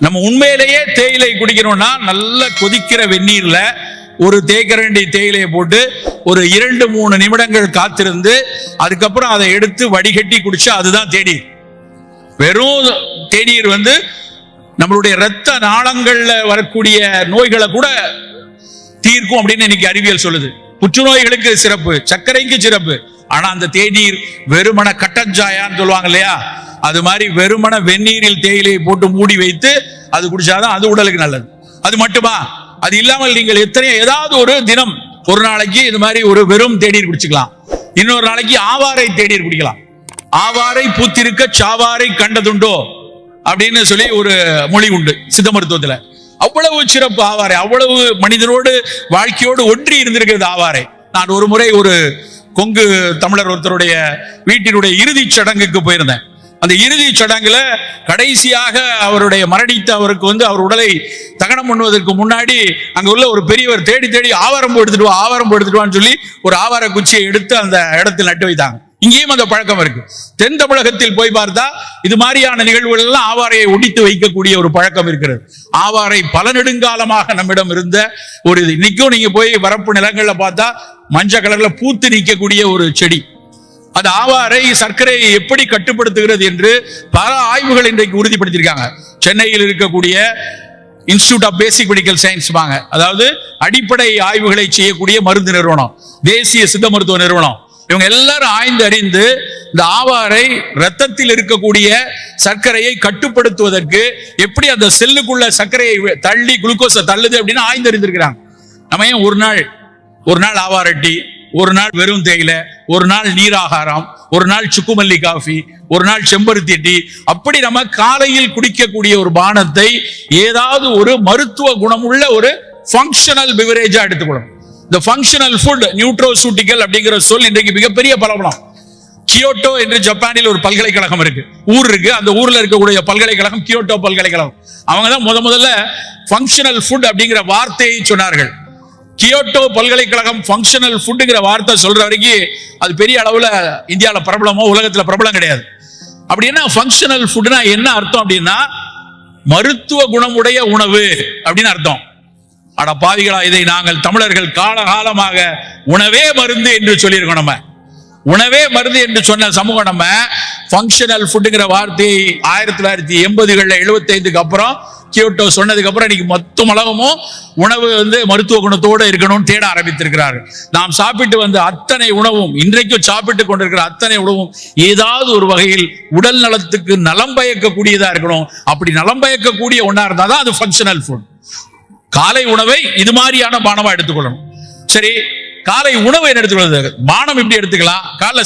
நம்ம உண்மையிலேயே தேயிலை குடிக்கணும்னா நல்ல கொதிக்கிற வெந்நீர்ல ஒரு தேக்கரண்டி தேயிலையை போட்டு ஒரு இரண்டு மூணு நிமிடங்கள் காத்திருந்து அதுக்கப்புறம் அதை எடுத்து வடிகட்டி குடிச்சா அதுதான் தேநீர். வெறும் தேநீர் வந்து நம்மளுடைய இரத்த நாளங்கள்ல வரக்கூடிய நோய்களை கூட தீர்க்கும் அப்படின்னு இன்னைக்கு அறிவியல் சொல்லுது. புற்றுநோய்களுக்கு சிறப்பு சர்க்கரைக்கு சிறப்பு. ஆனா அந்த தேநீர் வெறுமன கட்டஞ்சாயான்னு சொல்லுவாங்க இல்லையா? அது மாதிரி வெறுமன வெந்நீரில் தேயிலையை போட்டு மூடி வைத்து அது குடிச்சாதான் அது உடலுக்கு நல்லது. அது மட்டுமா? அது இல்லாமல் நீங்கள் எத்தனை ஏதாவது ஒரு தினம் ஒரு நாளைக்கு இது மாதிரி ஒரு வெறும் தேநீர் குடிச்சுக்கலாம். இன்னொரு நாளைக்கு ஆவாரை தேநீர் குடிக்கலாம். ஆவாரை பூத்திருக்க சாவாரை கண்டதுண்டோ? அப்படின்னு சொல்லி ஒரு மொழி உண்டு சித்த மருத்துவத்துல. அவ்வளவு சிறப்பு ஆவாரை. அவ்வளவு மனிதனோடு வாழ்க்கையோடு ஒன்றி இருந்திருக்கிறது ஆவாரை. நான் ஒரு முறை ஒரு கொங்கு தமிழர் ஒருத்தருடைய வீட்டினுடைய இறுதிச் சடங்குக்கு போயிருந்தேன். அந்த இறுதிச் சடங்குல கடைசியாக அவருடைய மரணித்த அவருக்கு வந்து அவர் உடலை தகனம் பண்ணுவதற்கு முன்னாடி அங்க உள்ள ஒரு பெரியவர் தேடி தேடி ஆவாரம் எடுத்துட்டு வா ஆவாரம் எடுத்துட்டு வான்னு சொல்லி ஒரு ஆவார குச்சியை எடுத்து அந்த இடத்தில் நட்டு வைத்தாங்க. இங்கேயும் அந்த பழக்கம் இருக்கு. தென் தமிழகத்தில் போய் பார்த்தா இது மாதிரியான நிகழ்வுகள் எல்லாம் ஆவாரையை ஒடித்து வைக்கக்கூடிய ஒரு பழக்கம் இருக்கிறது. ஆவாரை பல நெடுங்காலமாக நம்மிடம் இருந்த ஒரு இது. இன்னைக்கும் நீங்க போய் வரப்பு நிலங்கள்ல பார்த்தா மஞ்சள் கலர்ல பூத்து நிற்கக்கூடிய ஒரு செடி. அந்த ஆவாரை சர்க்கரையை எப்படி கட்டுப்படுத்துகிறது என்று பல ஆய்வுகள் இன்றைக்கு உறுதிப்படுத்தியிருக்காங்க. சென்னையில் இருக்கக்கூடிய institute of basic medical science வாங்க. அதாவது அடிப்படை ஆய்வுகளை செய்யக்கூடிய மருந்து நிறுவனம். தேசிய சித்த மருத்துவ நிறுவனம். இவங்க எல்லாரும் ஆய்ந்து அறிந்து இந்த ஆவாரை ரத்தத்தில் இருக்கக்கூடிய சர்க்கரையை கட்டுப்படுத்துவதற்கு எப்படி அந்த செல்லுக்குள்ள சர்க்கரையை வி- தள்ளி குளுக்கோஸை தள்ளுது அப்படின்னு ஆய்ந்து அறிந்திருக்கிறாங்க. நம்ம ஏன் ஒரு நாள் ஒரு நாள் ஆவாரட்டி ஒரு நாள் வெறும் தேயிலை ஒரு நாள் நீராகாரம் ஒரு நாள் சுக்குமல்லி காஃபி ஒரு நாள் செம்பருத்தி டீ அப்படி நம்ம காலையில் குடிக்கக்கூடிய ஒரு பானத்தை ஏதாவது ஒரு மருத்துவ குணமுள்ள ஒரு ஃபங்க்ஷனல் பிவரேஜா எடுத்துக்கணும் இந்த ஃபங்க்ஷனல் ஃபுட் நியூட்ரோசூட்டிக்கல் அப்படிங்கிற சொல் இன்றைக்கு மிகப்பெரிய பலபலம் கியோட்டோ என்று ஜப்பானில் ஒரு பல்கலைக்கழகம் இருக்கு. ஊர் இருக்கு. அந்த ஊர்ல இருக்கக்கூடிய பல்கலைக்கழகம் கியோட்டோ பல்கலைக்கழகம். அவங்க தான் முத முதல்ல ஃபங்க்ஷனல் ஃபுட் அப்படிங்கிற வார்த்தையை சொன்னார்கள். கியோட்டோ பல்கலைக்கழகம் ஃபங்க்ஷனல் ஃபுட்டுங்கிற வார்த்தை சொல்ற வரைக்கும் அது பெரிய அளவுல இந்தியாவில் பிரபலமோ உலகத்தில் பிரபலம் கிடையாது. அப்படின்னா ஃபங்க்ஷனல் ஃபுட்னா என்ன அர்த்தம் அப்படின்னா மருத்துவ குணமுடைய உணவு அப்படின்னு அர்த்தம். அட பாவிகளா இதை நாங்கள் தமிழர்கள் காலகாலமாக உணவே மருந்து என்று சொல்லியிருக்கோம் நம்ம. உணவே மருந்து என்று சொன்ன சமூகம் நம்ம ஃபங்க்ஷனல் ஃபுட்டுங்கிற வார்த்தையை ஆயிரத்தி தொள்ளாயிரத்தி எண்பதுகளில் எழுபத்தைந்துக்கு அப்புறம் கியோட்டோ சொன்னதுக்கு அப்புறம் இன்னைக்கு மொத்த உலகமும் உணவு வந்து மருத்துவ குணத்தோடு இருக்கணும்னு தேட ஆரம்பித்திருக்கிறார்கள். நாம் சாப்பிட்டு வந்த அத்தனை உணவும் இன்றைக்கும் சாப்பிட்டு கொண்டிருக்கிற அத்தனை உணவும் ஏதாவது ஒரு வகையில் உடல் நலத்துக்கு நலம் பயக்கக்கூடியதா இருக்கணும். அப்படி நலம் பயக்கக்கூடிய ஒன்றா இருந்தால் தான் அது ஃபங்க்ஷனல் ஃபுட் காலை உணவை இது மாதிரியான பானமா எடுத்துக்கொள்ளணும். சரி காலை உணவை எடுத்துக்கொள்வது பானம் எப்படி எடுத்துக்கலாம்? காலைல